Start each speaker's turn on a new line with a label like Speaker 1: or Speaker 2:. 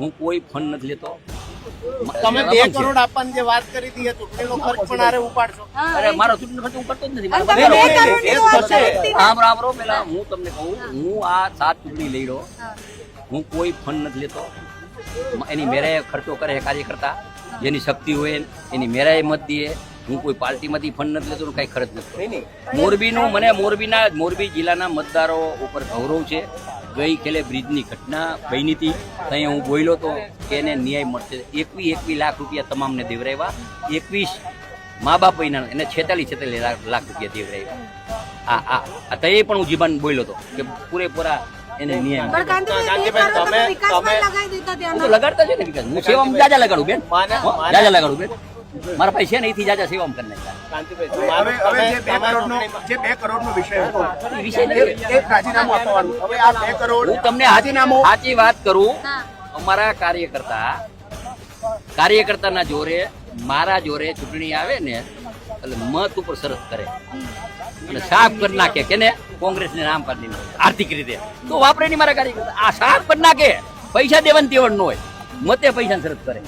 Speaker 1: હું કોઈ ફંડ નથી લેતો.
Speaker 2: તમે બે કરોડ આપવાની જે વાત કરી હતી ચૂંટણીનો ખર્ચ પણ આરે ઉપાડશો.
Speaker 1: અરે મારો ચૂંટણી ખર્ચ હું કરતો જ નથી. આમ રામરો પેલા હું તમને કહું હું. આ સાત ચૂંટણી લઈ રહ્યો. હું. કોઈ ફંડ નથી લેતો. એની મેરે ખર્ચો કરે કાર્યકર્તા. જેની શક્તિ હોય એની મેરાએ મત દે હું કોઈ પાર્ટીમાંથી ફંડ નથી લેતો કઈ કાંઈ ખર્ચ નથી
Speaker 2: નહીં નહીં.
Speaker 1: મોરબીનું મને મોરબીના મોરબી જિલ્લાના મતદારો ઉપર ગૌરવ છે. ગઈ ખેલે બ્રિજની ઘટના બની હતી. ત્યાં હું બોલ્યો તો કે એને ન્યાય મળશે. એકવી એકવી લાખ રૂપિયા તમામને દેવરાવ્યા. એકવીસ મા બાપ વિના એને છેતાલીસ છેતાલીસ લાખ લાખ રૂપિયા દેવરાવ્યા. આ આ આ તયે પણ હું જીવન બોલ્યો હતો કે પૂરેપૂરા એને ન્યાય
Speaker 2: તમે-
Speaker 3: તમે
Speaker 1: લગાડતા છે ને વિકાસ. હું સેવામાં જાજા લગાડું બેન. જાજા લગાડું બેન. મારા પૈસા નહીં ને એથી જાજા સેવામાં કરી નાખ્યા.
Speaker 4: હવે હવે જે બે
Speaker 2: તમે
Speaker 4: કરોડનો
Speaker 2: ચૂંટણીમાં-
Speaker 4: જે બે કરોડનો વિષય હતો
Speaker 1: એ વિષય
Speaker 4: એક રાજીનામું આપવાનું. હવે આ બે કરોડ
Speaker 1: હું તમને હાજીનામું સાચી વાત કરું. અમારા કાર્યકર્તા કાર્યકર્તાના જોરે મારા જોરે ચૂંટણી આવે ને એટલે મત ઉપર શરત કરે. અને સાફ કરી નાખે કોંગ્રેસ કોંગ્રેસને નામ પર આર્થિક રીતે. તો વાપરે નહીં મારા કાર્યકર્તા. આ સાફ કરી નાખે. પૈસા દેવાની તેવડ ન હોય. મતે પૈસા શરત કરે.